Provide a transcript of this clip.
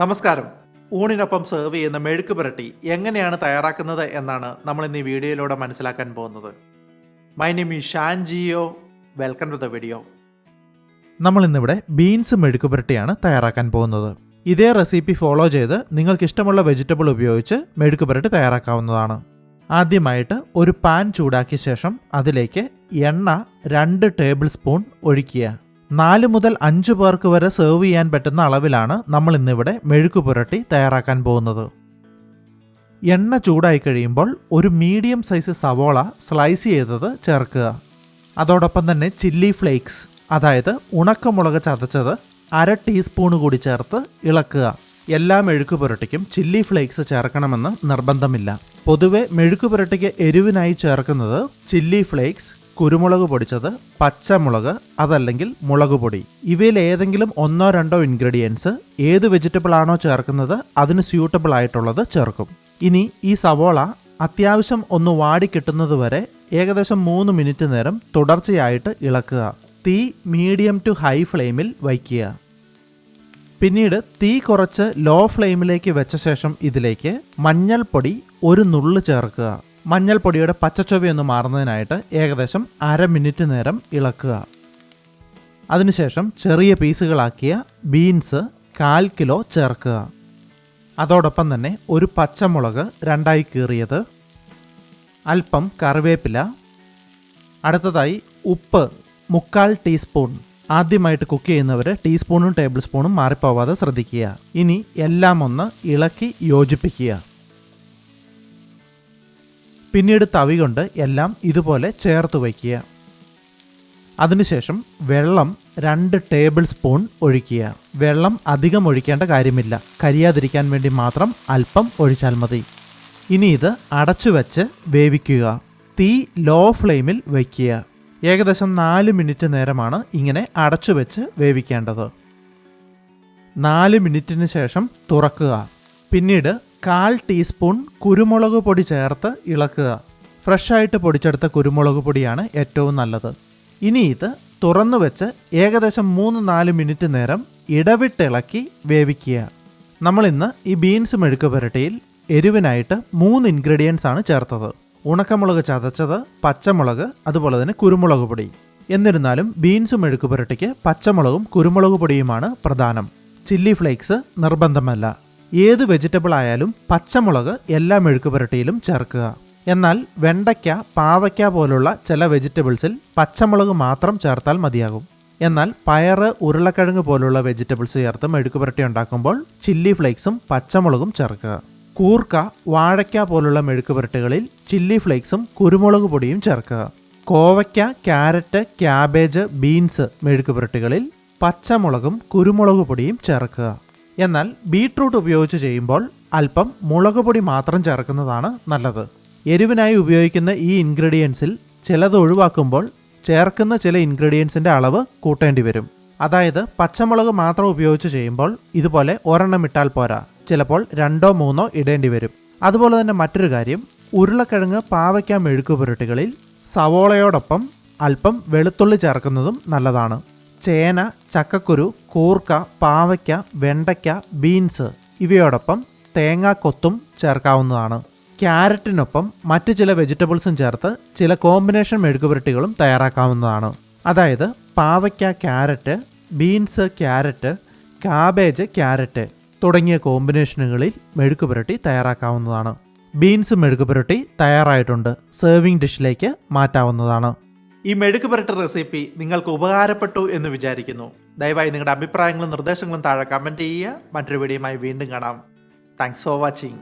നമസ്കാരം. ഊണിനൊപ്പം സെർവ് ചെയ്യുന്ന മെഴുക്ക് പുരട്ടി എങ്ങനെയാണ് തയ്യാറാക്കുന്നത് എന്നാണ് നമ്മൾ ഇന്ന് ഈ വീഡിയോയിലൂടെ മനസ്സിലാക്കാൻ പോകുന്നത്. My name is Shan Jio welcome to the video നമ്മൾ ഇന്നിവിടെ ബീൻസ് മെഴുക്ക് പുരട്ടിയാണ് തയ്യാറാക്കാൻ പോകുന്നത്. ഇതേ റെസിപ്പി ഫോളോ ചെയ്ത് നിങ്ങൾക്ക് ഇഷ്ടമുള്ള വെജിറ്റബിൾ ഉപയോഗിച്ച് മെഴുക്ക് പുരട്ടി തയ്യാറാക്കാവുന്നതാണ്. ആദ്യമായിട്ട് ഒരു പാൻ ചൂടാക്കിയ ശേഷം അതിലേക്ക് എണ്ണ രണ്ട് ടേബിൾ സ്പൂൺ ഒഴിക്കുക. നാല് മുതൽ അഞ്ച് പേർക്ക് വരെ സെർവ് ചെയ്യാൻ പറ്റുന്ന അളവിലാണ് നമ്മൾ ഇന്നിവിടെ മെഴുക്ക് പുരട്ടി തയ്യാറാക്കാൻ പോകുന്നത്. എണ്ണ ചൂടായി കഴിയുമ്പോൾ ഒരു മീഡിയം സൈസ് സവോള സ്ലൈസ് ചെയ്തത് ചേർക്കുക. അതോടൊപ്പം തന്നെ ചില്ലി ഫ്ലേക്സ് അതായത് ഉണക്കമുളക് ചതച്ചത് അര ടീസ്പൂൺ കൂടി ചേർത്ത് ഇളക്കുക. എല്ലാ മെഴുക്ക് പുരട്ടിക്കും ചില്ലി ഫ്ലേക്സ് ചേർക്കണമെന്ന് നിർബന്ധമില്ല. പൊതുവെ മെഴുക്ക് പുരട്ടിക്ക് എരിവിനായി ചേർക്കുന്നത് ചില്ലി ഫ്ലേക്സ് കുരുമുളക് പൊടിച്ചത് പച്ചമുളക് അതല്ലെങ്കിൽ മുളക് പൊടി. ഇവയിൽ ഏതെങ്കിലും ഒന്നോ രണ്ടോ ഇൻഗ്രീഡിയൻസ് ഏത് വെജിറ്റബിൾ ആണോ ചേർക്കുന്നത് അതിന് സ്യൂട്ടബിൾ ആയിട്ടുള്ളത് ചേർക്കും. ഇനി ഈ സവോള അത്യാവശ്യം ഒന്ന് വാടി കിട്ടുന്നതുവരെ ഏകദേശം മൂന്ന് മിനിറ്റ് നേരം തുടർച്ചയായിട്ട് ഇളക്കുക. തീ മീഡിയം ടു ഹൈ ഫ്ലെയിമിൽ വയ്ക്കുക. പിന്നീട് തീ കുറച്ച് ലോ ഫ്ലെയിമിലേക്ക് വെച്ച ശേഷം ഇതിലേക്ക് മഞ്ഞൾപ്പൊടി ഒരു നുള്ളു ചേർക്കുക. മഞ്ഞൾപ്പൊടിയുടെ പച്ചച്ചൊവയൊന്ന് മാറുന്നതിനായിട്ട് ഏകദേശം അര മിനിറ്റ് നേരം ഇളക്കുക. അതിനുശേഷം ചെറിയ പീസുകളാക്കിയ ബീൻസ് കാൽ കിലോ ചേർക്കുക. അതോടൊപ്പം തന്നെ ഒരു പച്ചമുളക് രണ്ടായി കീറിയത് അല്പം കറിവേപ്പില അടുത്തതായി ഉപ്പ് മുക്കാൽ ടീസ്പൂൺ. ആദ്യമായിട്ട് കുക്ക് ചെയ്യുന്നവർ ടീസ്പൂണും ടേബിൾ സ്പൂണും മാറിപ്പോവാതെ ശ്രദ്ധിക്കുക. ഇനി എല്ലാം ഒന്ന് ഇളക്കി യോജിപ്പിക്കുക. പിന്നീട് തവി കൊണ്ട് എല്ലാം ഇതുപോലെ ചേർത്ത് വയ്ക്കുക. അതിനുശേഷം വെള്ളം രണ്ട് ടേബിൾ സ്പൂൺ ഒഴിക്കുക. വെള്ളം അധികം ഒഴിക്കേണ്ട കാര്യമില്ല. കരിയാതിരിക്കാൻ വേണ്ടി മാത്രം അല്പം ഒഴിച്ചാൽ മതി. ഇനി ഇത് അടച്ചു വെച്ച് വേവിക്കുക. തീ ലോ ഫ്ലെയിമിൽ വയ്ക്കുക. ഏകദേശം നാല് മിനിറ്റ് നേരമാണ് ഇങ്ങനെ അടച്ചു വെച്ച് വേവിക്കേണ്ടത്. നാല് മിനിറ്റിന് ശേഷം തുറക്കുക. പിന്നീട് കാൽ ടീസ്പൂൺ കുരുമുളക് പൊടി ചേർത്ത് ഇളക്കുക. ഫ്രഷായിട്ട് പൊടിച്ചെടുത്ത കുരുമുളക് പൊടിയാണ് ഏറ്റവും നല്ലത്. ഇനി ഇത് തുറന്നു വെച്ച് ഏകദേശം മൂന്ന് നാല് മിനിറ്റ് നേരം ഇടവിട്ടിളക്കി വേവിക്കുക. നമ്മളിന്ന് ഈ ബീൻസ് മെഴുക്ക് പുരട്ടിയിൽ എരിവിനായിട്ട് മൂന്ന് ഇൻഗ്രീഡിയൻസ് ആണ് ചേർത്തത്. ഉണക്കമുളക് ചതച്ചത് പച്ചമുളക് അതുപോലെ തന്നെ കുരുമുളക് പൊടി. എന്നിരുന്നാലും ബീൻസ് മെഴുക്ക് പുരട്ടിക്ക് പച്ചമുളകും കുരുമുളക് പൊടിയുമാണ് പ്രധാനം. ചില്ലി ഫ്ലേക്സ് നിർബന്ധമല്ല. ഏത് വെജിറ്റബിൾ ആയാലും പച്ചമുളക് എല്ലാ മെഴുക്ക് പുരട്ടിയിലും ചേർക്കുക. എന്നാൽ വെണ്ടയ്ക്ക പാവയ്ക്ക പോലുള്ള ചില വെജിറ്റബിൾസിൽ പച്ചമുളക് മാത്രം ചേർത്താൽ മതിയാകും. എന്നാൽ പയറ് ഉരുളക്കിഴങ്ങ് പോലുള്ള വെജിറ്റബിൾസ് ചേർത്ത് മെഴുക്ക് പുരട്ടി ഉണ്ടാക്കുമ്പോൾ ചില്ലി ഫ്ലേക്സും പച്ചമുളകും ചേർക്കുക. കൂർക്ക വാഴയ്ക്ക പോലുള്ള മെഴുക്ക് പുരട്ടികളിൽ ചില്ലി ഫ്ലേക്സും കുരുമുളക് പൊടിയും ചേർക്കുക. കോവയ്ക്ക ക്യാരറ്റ് ക്യാബേജ് ബീൻസ് മെഴുക്ക് പുരട്ടികളിൽ പച്ചമുളകും കുരുമുളക് പൊടിയും ചേർക്കുക. എന്നാൽ ബീട്രൂട്ട് ഉപയോഗിച്ച് ചെയ്യുമ്പോൾ അല്പം മുളക് പൊടി മാത്രം ചേർക്കുന്നതാണ് നല്ലത്. എരിവിനായി ഉപയോഗിക്കുന്ന ഈ ഇൻഗ്രീഡിയൻസിൽ ചിലത് ഒഴിവാക്കുമ്പോൾ ചേർക്കുന്ന ചില ഇൻഗ്രീഡിയൻസിന്റെ അളവ് കൂട്ടേണ്ടി വരും. അതായത് പച്ചമുളക് മാത്രം ഉപയോഗിച്ച് ചെയ്യുമ്പോൾ ഇതുപോലെ ഒരെണ്ണം ഇട്ടാൽ പോരാ. ചിലപ്പോൾ രണ്ടോ മൂന്നോ ഇടേണ്ടി വരും. അതുപോലെ തന്നെ മറ്റൊരു കാര്യം ഉരുളക്കിഴങ്ങ് പാവയ്ക്ക മെഴുക്ക് പുരട്ടികളിൽ സവോളയോടൊപ്പം അല്പം വെളുത്തുള്ളി ചേർക്കുന്നതും നല്ലതാണ്. ചേന ചക്കക്കുരു കൂർക്ക പാവയ്ക്ക വെണ്ടയ്ക്ക ബീൻസ് ഇവയോടൊപ്പം തേങ്ങാക്കൊത്തും ചേർക്കാവുന്നതാണ്. ക്യാരറ്റിനൊപ്പം മറ്റു ചില വെജിറ്റബിൾസും ചേർത്ത് ചില കോമ്പിനേഷൻ മെഴുകുപുരട്ടികളും തയ്യാറാക്കാവുന്നതാണ്. അതായത് പാവയ്ക്ക carrot beans carrot cabbage carrot തുടങ്ങിയ കോമ്പിനേഷനുകളിൽ മെഴുക്കുപുരട്ടി തയ്യാറാക്കാവുന്നതാണ്. ബീൻസ് മെഴുക്കുപുരട്ടി തയ്യാറായിട്ടുണ്ട്. സെർവിംഗ് ഡിഷിലേക്ക് മാറ്റാവുന്നതാണ്. ഈ മെഴുക്ക് പുരട്ട റെസിപ്പി നിങ്ങൾക്ക് ഉപകാരപ്പെട്ടു എന്ന് വിചാരിക്കുന്നു. ദയവായി നിങ്ങളുടെ അഭിപ്രായങ്ങളും നിർദ്ദേശങ്ങളും താഴെ കമന്റ് ചെയ്യുക. മറ്റൊരു വീഡിയോയുമായി വീണ്ടും കാണാം. Thanks for watching